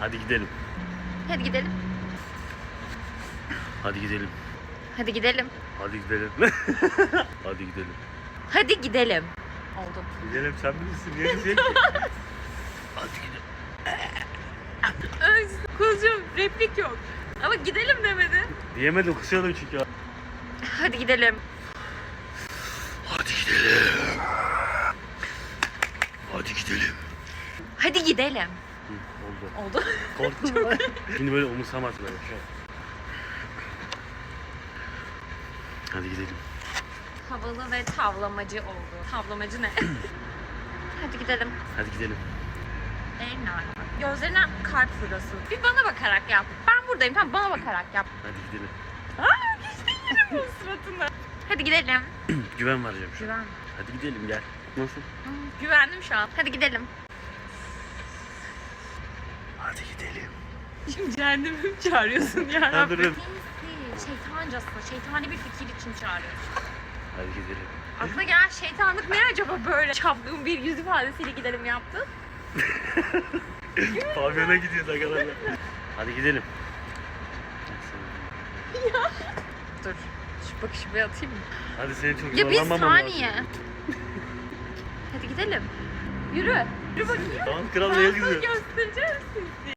Hadi gidelim. Hadi gidelim. Hadi gidelim. Hadi gidelim. Hadi gidelim. Hadi gidelim. Hadi gidelim. Oldu. Gidelim sen bilirsin. Niye gidelim? Hadi gidelim. Kuzucuğum replik yok. Ama gidelim demedi. Diyemedim kısıyordum çünkü. Hadi gidelim. Hadi gidelim. Hadi gidelim. Hadi gidelim. Oldu. Oldu. Korktum. Şimdi böyle umursamaz böyle. Hadi gidelim. Havalı ve tavlamacı oldu. Tavlamacı ne? Hadi gidelim. Hadi gidelim. Elna. Gözlerine kalp fırlasın. Bir bana bakarak yap. Ben buradayım tamam bana bakarak yap. Hadi gidelim. Aa işte yine bu suratına. Hadi gidelim. Güven vereceğim şu an. Güven. Hadi gidelim gel. Nasıl? Güvendim şu an. Hadi gidelim. Hadi gidelim. Şimdi cehennemi mi çağırıyorsun ya Ha, dur, dur. Sinsi, şeytancası, şeytani bir fikir için çağırıyorsun. Hadi gidelim. Aklına gelen şeytanlık ne acaba böyle çapkın bir yüz ifadesiyle gidelim yaptın? Pavyona gidiyoruz arkadaşlar. Hadi gidelim. Dur, şu bakışı bir atayım mı? Hadi seni çok Ya bir zorlamamam lazım. saniye. Hadi gidelim. Yürü. Yürü bakayım. Tamam kral Ben neye sana gidiyor? göstereceğim sizi.